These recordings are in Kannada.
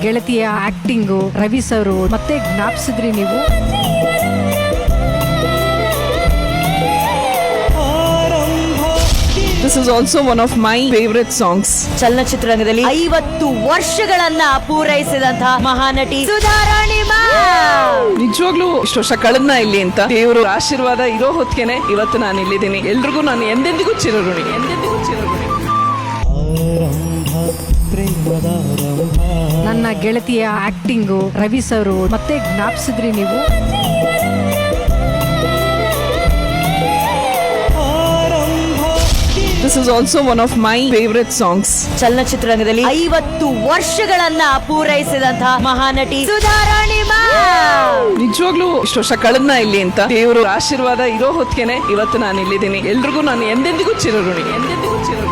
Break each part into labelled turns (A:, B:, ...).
A: ಗೆಳತಿಯ ಆಕ್ಟಿಂಗ್ ರವಿ ಸರ್ ಮತ್ತೆ ಜ್ಞಾಪಿಸಿದ್ರಿ ನೀವು?
B: This is also one of my favorite songs
C: ಚಲನಚಿತ್ರರಂಗದಲ್ಲಿ ಐವತ್ತು ವರ್ಷಗಳನ್ನ ಪೂರೈಸಿದಂತಹ ಮಹಾನಟಿ ಸುಧಾರಾಣಿ
B: ನಿಜವಾಗ್ಲೂ ಇಷ್ಟು ವರ್ಷ ಕಳೆದ್ನ ಇಲ್ಲಿ ಅಂತ? ದೇವರು ಆಶೀರ್ವಾದ ಇರೋ ಹೊತ್ತಿಗೆನೆ ಇವತ್ತು ನಾನು ಇಲ್ಲಿದ್ದೀನಿ ಎಲ್ರಿಗೂ ನಾನು ಎಂದೆಂದಿಗೂ ಚಿರಋಣಿ. ಎಂದೆಂದಿಗೂ ಚಿರಋಣಿ.
A: ಗೆಳತಿಯ ಆಕ್ಟಿಂಗ್ ರವಿ ಸರ್ ಮತ್ತೆ ಜ್ಞಾಪಿಸಿದ್ರಿ ನೀವು?
B: This is also one of my favorite songs
C: ಚಲನಚಿತ್ರರಂಗದಲ್ಲಿ ಐವತ್ತು ವರ್ಷಗಳನ್ನ ಪೂರೈಸಿದಂತಹ ಮಹಾನಟಿ ಸುಧಾರಾಣಿ
B: ನಿಜವಾಗ್ಲೂ ಇಷ್ಟು ವರ್ಷ ಕಳೆದ್ನ ಇಲ್ಲಿ ಅಂತ? ದೇವರು ಆಶೀರ್ವಾದ ಇರೋ ಹೊತ್ತಿಗೆನೆ ಇವತ್ತು ನಾನು ಇಲ್ಲಿದ್ದೀನಿ ಎಲ್ರಿಗೂ ನಾನು ಎಂದೆಂದಿಗೂ ಚಿರಋಣಿ. ಎಂದೆಂದಿಗೂ ಚಿರಋಣಿ.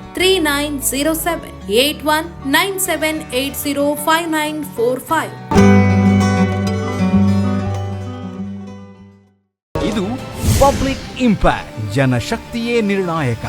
D: three nine zero seven eight one nine seven eight zero five nine four five
E: ಇದು ಪಬ್ಲಿಕ್ ಇಂಪ್ಯಾಕ್ಟ್, ಜನಶಕ್ತಿಯೇ ನಿರ್ಣಾಯಕ.